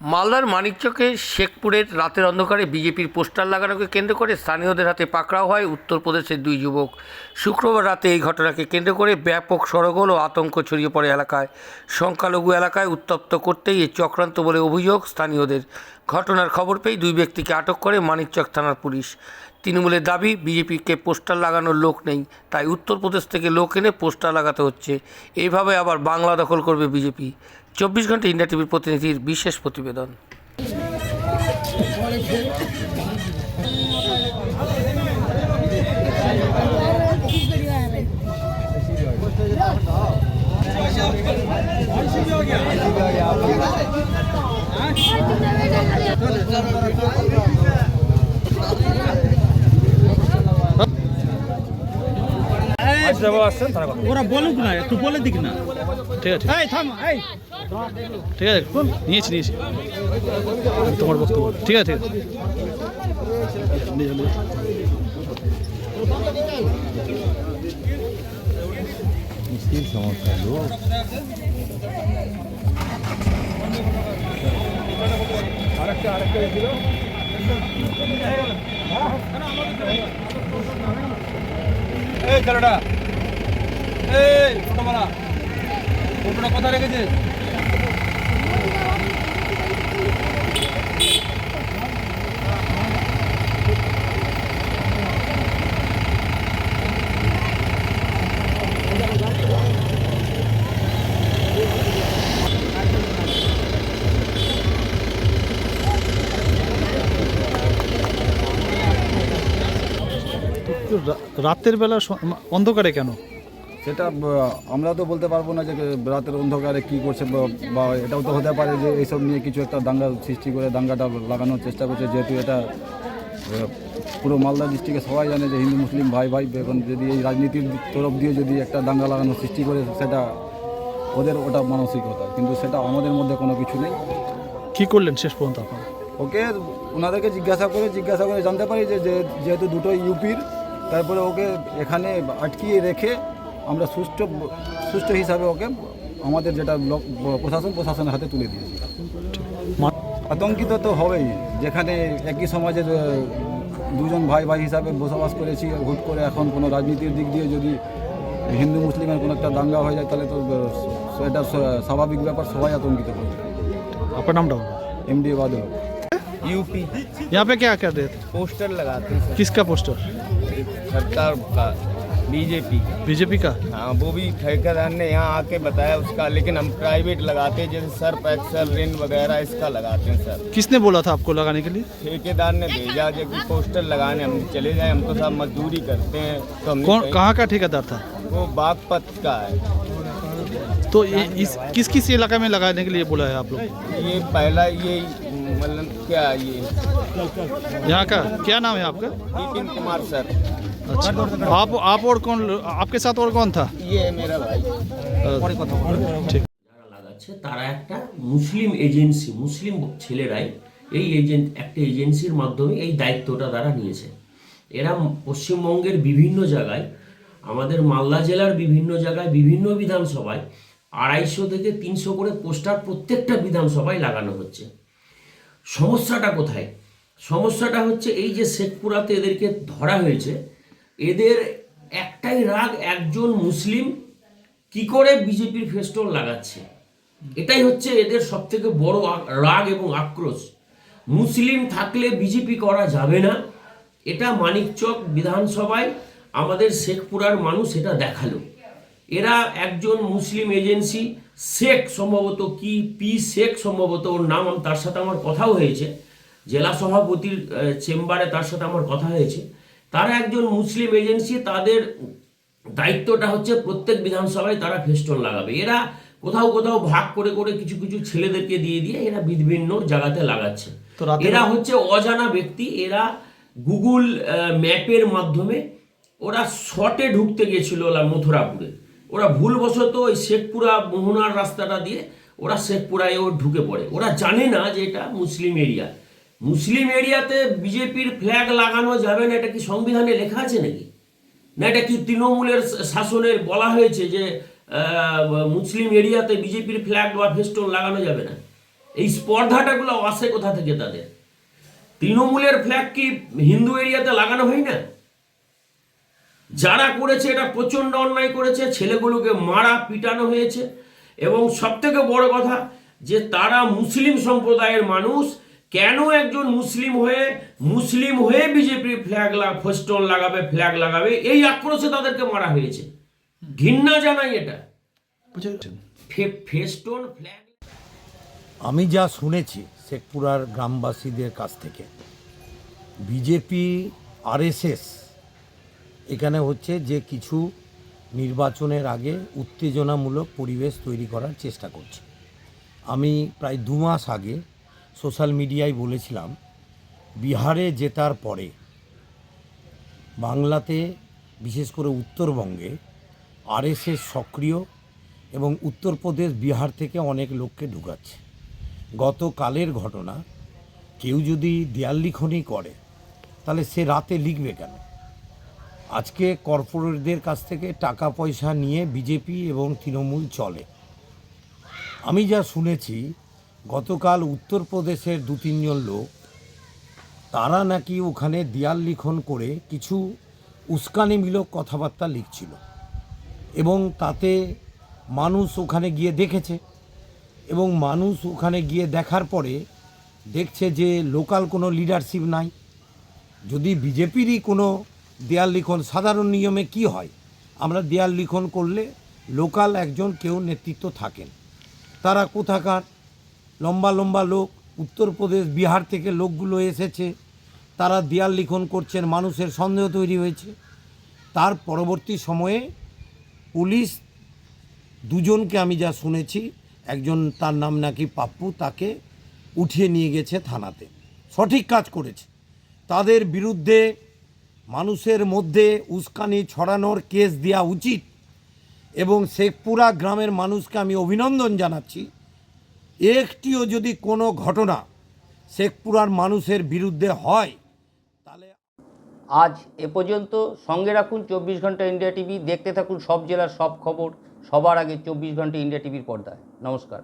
মালদার মানিকচকে শেখপুরের রাতের অন্ধকারে বিজেপির পোস্টার লাগানোকে কেন্দ্র করে স্থানীয়দের হাতে পাকড়াও হয় উত্তরপ্রদেশের দুই যুবক। শুক্রবার রাতে এই ঘটনাকে কেন্দ্র করে ব্যাপক সরগোল ও আতঙ্ক ছড়িয়ে পড়ে এলাকায়। সংখ্যালঘু এলাকায় উত্তপ্ত করতেই এই চক্রান্ত বলে অভিযোগ স্থানীয়দের। ঘটনার খবর পেয়ে দুই ব্যক্তিকে আটক করে মানিকচক থানার পুলিশ। তৃণমূলের দাবি, বিজেপিকে পোস্টার লাগানোর লোক নেই, তাই উত্তরপ্রদেশ থেকে লোক এনে পোস্টার লাগাতে হচ্ছে। এইভাবে আবার বাংলা দখল করবে বিজেপি। চব্বিশ ঘণ্টা ইন্ডিয়া টিভির প্রতিনিধির বিশেষ প্রতিবেদন। ওরা বলুক না একটু বলে দিক না। ঠিক আছে। এই থাম এই। ঠিক আছে? নিয়েছি নিয়েছি। তোমার বক্তব্য। ঠিক আছে ঠিক আছে। নিয়ে যাও। এই ছেলেটা এই ছোটবেলা। কোথায় রাতের বেলা অন্ধকারে কেন? সেটা আমরা তো বলতে পারব না যে রাতের অন্ধকারে কী করছে বা- এটাও তো হতে পারে যে এইসব নিয়ে কিছু একটা দাঙ্গা সৃষ্টি করে দাঙ্গাটা লাগানোর চেষ্টা করছে। যেহেতু এটা পুরো মালদা ডিস্ট্রিক্টে সবাই জানে যে হিন্দু মুসলিম ভাই ভাই এখন যদি এই রাজনীতির তরফ দিয়ে যদি একটা দাঙ্গা লাগানোর সৃষ্টি করে সেটা ওদের ওটা মানসিকতা। কিন্তু সেটা আমাদের মধ্যে কোনো কিছু নেই। কি করলেন শেষ পর্যন্ত আপনারা? ওকে ওনাদেরকে জিজ্ঞাসা করে জিজ্ঞাসা করে জানতে পারি যে যে- যেহেতু দুটো ইউপির তারপরে ওকে এখানে আটকিয়ে রেখে আমরা সুষ্ঠু সুষ্ঠু হিসাবে ওকে আমাদের যেটা লোক- প্রশাসন প্রশাসনের হাতে তুলে দিয়েছি মা- আতঙ্কিত তো হবেই যেখানে একই সমাজে আহ, দুজন ভাই ভাই হিসাবে বসবাস করেছি হুট করে এখন কোনো রাজনীতির দিক দিয়ে যদি হিন্দু মুসলিমের কোনো একটা দাঙ্গা হয়ে যায় তাহলে তো আহ, এটা স- স্বাভাবিক ব্যাপার সবাই আতঙ্কিত হবে আপনার নামটা বলুন এমডি বাদল यूपी यहाँ पे क्या कर रहे थे पोस्टर लगाते हैं किसका पोस्टर सरकार का बीजेपी का। बीजेपी का? हाँ वो भी ठेकेदार ने यहाँ आके बताया उसका लेकिन हम प्राइवेट लगाते हैं जैसे सर्फ एक्सल रिन वगैरह इसका लगाते हैं सर। किसने बोला था आपको लगाने के लिए? ठेकेदार ने भेजा जो कि पोस्टर लगाने हम चले जाए हम तो सब मजदूरी करते हैं तो हम कौन कहाँ का ठेकेदार था? वो बागपत का है। तो ये इस किस किस इलाके में लगाने के लिए बोला है आप लोग? ये पहला ये मतलब क्या ये? यहाँ का क्या नाम है आपका? विपिन कुमार सर। अच्छा आप आप और कौन आपके साथ और कौन था ये है मेरा भाई ठीक যারা লাগাচ্ছে তারা একটা মুসলিম এজেন্সি মুসলিম ছেলেরাই এই এজেন্ট একটা এজেন্সির মাধ্যমে এই দায়িত্বটা তারা নিয়েছে এরা পশ্চিমবঙ্গের বিভিন্ন জায়গায় আমাদের মালদা জেলার বিভিন্ন জায়গায় বিভিন্ন বিধানসভায় আড়াইশো থেকে তিনশো করে পোস্টার প্রত্যেকটা বিধানসভায় লাগানো হচ্ছে সমস্যাটা কোথায় সমস্যাটা হচ্ছে এই যে শেখপুরাতে এদেরকে ধরা হয়েছে এদের একটাই রাগ, একজন মুসলিম কি করে বিজেপির ফেস্টন লাগাচ্ছে? এটাই হচ্ছে এদের সব থেকে বড় রাগ এবং আক্রোশ। মুসলিম থাকলে বিজেপি করা যাবে না। এটা মানিকচক বিধানসভায় আমাদের শেখপুরার মানুষ এটা দেখাল। এরা একজন মুসলিম এজেন্সি, শেখ সম্ভবত কি, পি শেখ সম্ভবত, ওর নাম তার সাথে আমার কথাও হয়েছে। জেলা সভাপতির চেম্বারে তার সাথে আমার কথা হয়েছে। তারা একজন মুসলিম এজেন্সি তাদের দায়িত্বটা হচ্ছে প্রত্যেক বিধানসভায় তারা ফেস্টন লাগাবে। এরা কোথাও কোথাও ভাগ করে করে কিছু কিছু ছেলেদেরকে দিয়ে দিয়ে এরা বিভিন্ন জায়গাতে লাগাচ্ছে। এরা হচ্ছে অজানা ব্যক্তি এরা গুগল ম্যাপের মাধ্যমে ওরা শর্টে ঢুকতে গেছিল মথুরাপুরে। ওরা ভুলবশত ওই শেখপুরা মোহনার রাস্তাটা দিয়ে ওরা শেখপুরায় ও ঢুকে পড়ে। ওরা জানে না যে এটা মুসলিম এরিয়া। মুসলিম এরিয়াতে বিজেপির ফ্ল্যাগ লাগানো যাবে না, এটা কি সংবিধানে লেখা আছে নাকি? না, এটা কি তৃণমূলের শাসনে বলা হয়েছে যে মুসলিম এরিয়াতে বিজেপির ফ্ল্যাগ বা ফেস্টন লাগানো যাবে না? এই স্পর্ধাটাগুলো আসে কোথা থেকে তাদের? তৃণমূলের ফ্ল্যাগ কি হিন্দু এরিয়াতে লাগানো হয় না? যারা করেছে, এটা প্রচণ্ড অন্যায় করেছে, ছেলেগুলোকে মারা, পিটানো হয়েছে। এবং সবথেকে বড় কথা যে, তারা মুসলিম সম্প্রদায়ের মানুষ কেন একজন মুসলিম হয়ে মুসলিম হয়ে বিজেপি ফ্ল্যাগ ফেস্টন লাগাবে ফ্ল্যাগ লাগাবে এই আক্রোশে তাদেরকে মারা হয়েছে। ঘৃণা জানাই এটা। ফেস্টন ফ্ল্যাগ আমি যা শুনেছি শেখপুরার গ্রামবাসীদের কাছ থেকে বিজেপি আরএসএস এখানে হচ্ছে যে কিছু নির্বাচনের আগে উত্তেজনামূলক পরিবেশ তৈরি করার চেষ্টা করছে। আমি প্রায় দু মাস আগে সোশ্যাল মিডিয়ায় বলেছিলাম, বিহারে জেতার পরে বাংলাতে, বিশেষ করে উত্তরবঙ্গে, আরএসএস সক্রিয় এবং উত্তরপ্রদেশ বিহার থেকে অনেক লোককে ঢুকাচ্ছে। গতকালের ঘটনা, কেউ যদি দেয়াল লিখনই করে, তাহলে সে রাতে লিখবে কেন? আজকে কর্পোরেটদের কাছ থেকে টাকা পয়সা নিয়ে বিজেপি এবং তৃণমূল চলে। আমি যা শুনেছি গতকাল উত্তরপ্রদেশের দু তিনজন লোক, তারা নাকি ওখানে দেয়াল লিখন করে কিছু উস্কানিমূলক কথাবার্তা লিখছিল এবং তাতে মানুষ ওখানে গিয়ে দেখেছে এবং মানুষ ওখানে গিয়ে দেখার পরে দেখছে যে লোকাল কোনো লিডারশিপ নাই। যদি বিজেপিরই কোনো দেয়াল লিখন, সাধারণ নিয়মে কি হয়? আমরা দেয়াল লিখন করলে লোকাল একজন কেউ নেতৃত্ব থাকেন। তারা কোথাকার? লম্বা লম্বা লোক, উত্তরপ্রদেশ, বিহার থেকে লোকগুলো এসেছে। তারা দেয়াল লিখন করছেন, মানুষের সন্দেহ তৈরি হয়েছে। তার পরবর্তী সময়ে পুলিশ দুজনকে আমি যা শুনেছি, একজন তার নাম নাকি পাপ্পু, তাকে উঠিয়ে নিয়ে গেছে থানাতে। সঠিক কাজ করেছে। তাদের বিরুদ্ধে মানুষের মধ্যে উস্কানি ছড়ানোর কেস দেওয়া উচিত এবং শেখপুরা গ্রামের মানুষকে আমি অভিনন্দন জানাচ্ছি। একটিও যদি কোনো ঘটনা শেখপুরার মানুষের বিরুদ্ধে হয়, তাহলে আজ এ পর্যন্ত সঙ্গে রাখুন চব্বিশ ঘণ্টা ইন্ডিয়া টিভি, দেখতে থাকুন সব জেলার সব খবর, সবার আগে চব্বিশ ঘণ্টা ইন্ডিয়া টিভির পর্দায়। নমস্কার।